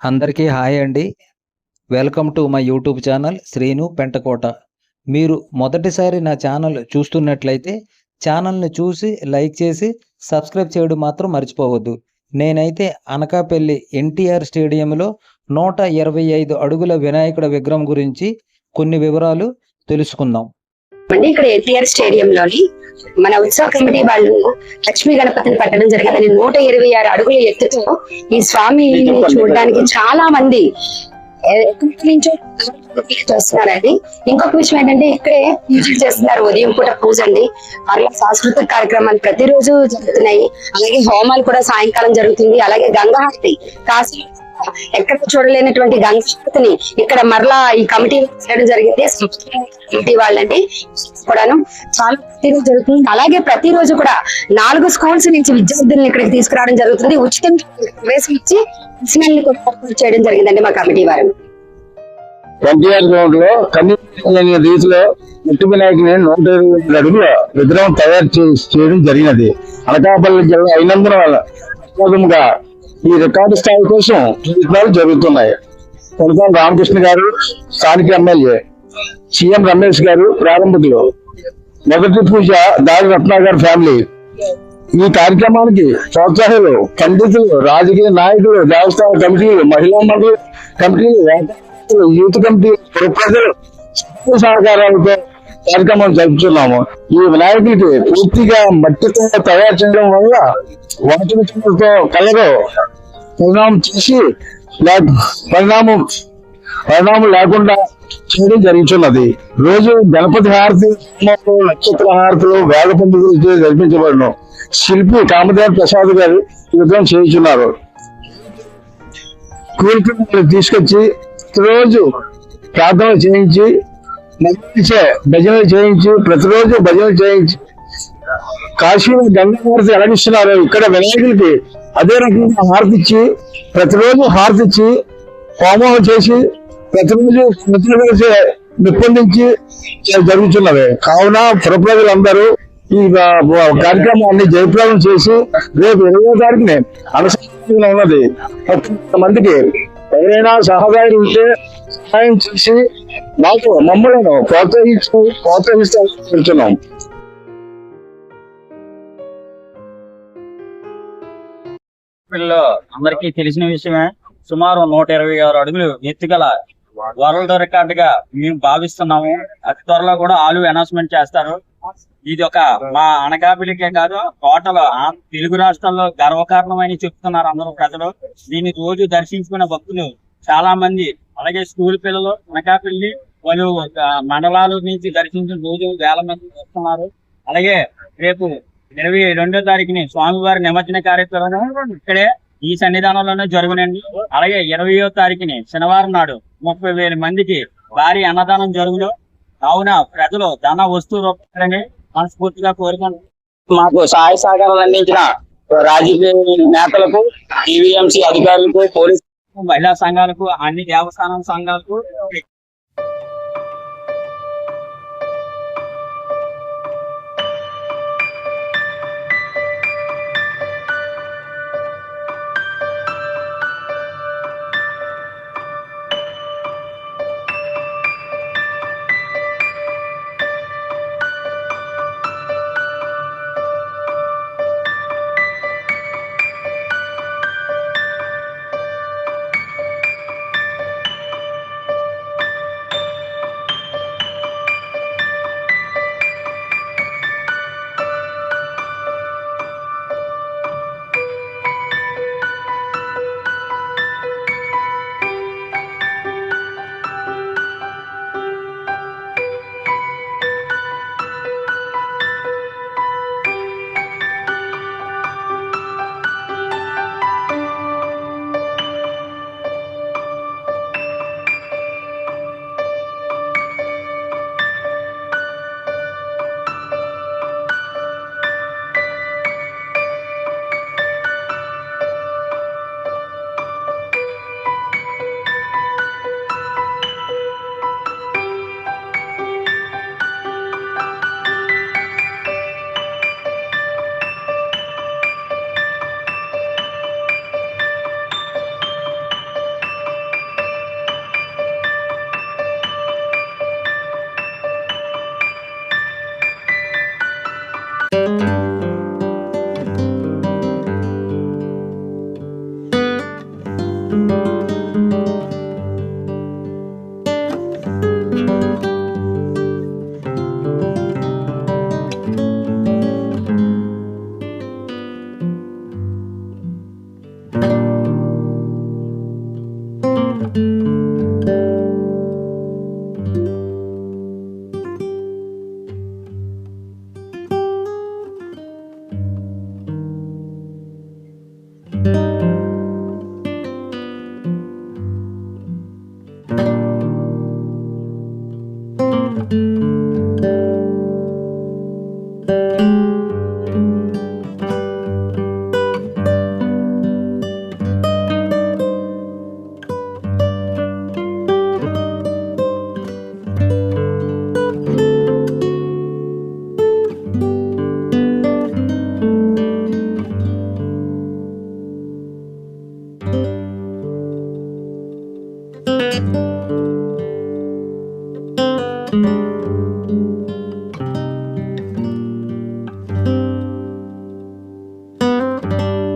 అందరికీ హాయ్ అండి. Welcome to my YouTube channel Srinu Pentakota. మీరు మొదటిసారి నా ఛానల్ చూస్తున్నట్లయితే ఛానల్ని చూసి లైక్ చేసి సబ్స్క్రైబ్ చేయడం మాత్రం మర్చిపోవద్దు. నేనైతే అనకాపల్లి ఎన్టీఆర్ స్టేడియంలో నూట ఇరవై ఐదు అడుగుల వినాయకుడి విగ్రహం గురించి కొన్ని వివరాలు తెలుసుకుందాం. అండి ఇక్కడ ఎన్టీఆర్ స్టేడియం లోని మన ఉత్సవ కమిటీ వాళ్ళు లక్ష్మీ గణపతిని పట్టడం జరిగిందని నూట ఇరవై ఆరు అడుగుల ఎత్తుతో ఈ స్వామిని చూడడానికి చాలా మంది చేస్తున్నారండి ఇంకొక విషయం ఏంటంటే ఇక్కడే పూజలు చేస్తున్నారు. ఉదయం పూట పూజ అండి. అలాగే సాంస్కృతిక కార్యక్రమాలు ప్రతిరోజు జరుగుతున్నాయి. అలాగే హోమాలు కూడా సాయంకాలం జరుగుతుంది. అలాగే గంగాహారతి కాశీ ఎక్కడ చూడలేనటువంటి గంగాహారతిని ఇక్కడ మరలా ఈ కమిటీ చేయడం జరిగింది. కమిటీ వాళ్ళండి కూడాను చాలా ప్రతిరోజు జరుగుతుంది. అలాగే ప్రతిరోజు కూడా నాలుగు స్కూల్స్ నుంచి విద్యార్థులను ఇక్కడికి తీసుకురావడం జరుగుతుంది. ఉచితంగా ప్రవేశం ఇచ్చి దర్శనాన్ని చేయడం జరిగిందండి మా కమిటీ వారు. ఎన్టీఆర్ గ్రౌండ్లో కనీస రీతిలో మట్టి వినాయకుని నూట ఇరవై అడుగుల విగ్రహం తయారు చేయడం జరిగినది. అనకాపల్లి జిల్లా అయినందున వల్ల ఈ రికార్డు స్థాయి కోసం ప్రయత్నాలు జరుగుతున్నాయి. కొనసాల రామకృష్ణ గారు స్థానిక ఎమ్మెల్యే సీఎం రమేష్ గారు ప్రారంభకులు మొదటి పూజ దారి రత్నాగర్ ఫ్యామిలీ ఈ కార్యక్రమానికి ప్రోత్సాహులు పండితులు రాజకీయ నాయకులు దేవస్థాన కమిటీలు మహిళా మండలి కమిటీలు యూత్ కమిటీ ప్రజలు సహకారాలతో కార్యక్రమం జరుపుతున్నాము. ఈ వినాయకుడికి పూర్తిగా మట్టితో తయారు చేయడం వల్ల వాటి కలరు పరిణామం చేసి పరిణామం పరిణామం లేకుండా చేయడం జరుగుతున్నది రోజు గణపతి హారతి నక్షత్ర హారతులు వేద పండుగలు జరిపించబడను. శిల్పి కామదేవ ప్రసాద్ గారు ఈ విధంగా చేయించున్నారు. కూలికలను తీసుకొచ్చి ప్రతిరోజు ప్రార్థన చేయించి నడిపించే భజనలు చేయించి ప్రతిరోజు భజనలు చేయించి కాశీలో గంగా హారతి ఎలాగిస్తున్నారు ఇక్కడ వినాయకుడికి అదే రకంగా హారతి ఇచ్చి ప్రతిరోజు హారతి ఇచ్చి హోమం చేసి ప్రతిరోజు ప్రతిరోజు నిప్పందించి జరుగుతున్నవి కావున పురప్రజలందరూ ఈ కార్యక్రమాన్ని జయప్రదం చేసి రేపు ఇరవై తారీఖుని అనుసరించడం ఉన్నది. మందికి ఎవరైనా సహకారి ఉంటే సహాయం చేసి మాకు మమ్మల్ని ప్రోత్సహిస్తూ ప్రోత్సహిస్తూ పిల్లలు అందరికీ తెలిసిన విషయమే. సుమారు నూట ఇరవై ఆరు అడుగులు ఎత్తుగల వరల్డ్ రికార్డ్గా మేము భావిస్తున్నాము. అతి త్వరలో కూడా ఆలు అనౌన్స్మెంట్ చేస్తారు. ఇది ఒక మా అనకాపిలికే కాదు టోటల్ తెలుగు రాష్ట్రాల్లో గర్వకారణమని చెప్తున్నారు అందరూ ప్రజలు. దీన్ని రోజు దర్శించుకునే భక్తులు చాలా మంది అలాగే స్కూల్ పిల్లలు అనకాపిల్లి వాళ్ళు ఆ, మండలాల నుంచి దర్శించిన రోజు వేల మంది వస్తున్నారు. అలాగే రేపు ఇరవై రెండో తారీఖుని స్వామివారి నిమజ్జన కార్యక్రమం ఇక్కడే ఈ సన్నిధానంలోనే జరుగునండి. అలాగే ఇరవయో తారీఖుని శనివారం నాడు ముప్పై వేల మందికి భారీ అన్నదానం జరుగును. కావున ప్రజలు ధన వస్తువు రూపాయలని మనస్ఫూర్తిగా కోరుకుంటున్నాను మాకు సహాయ సహకారాలు అందించిన రాజకీయ నేతలకు టీవీఎంసీ అధికారులకు పోలీసు మహిళా సంఘాలకు అన్ని దేవస్థానం సంఘాలకు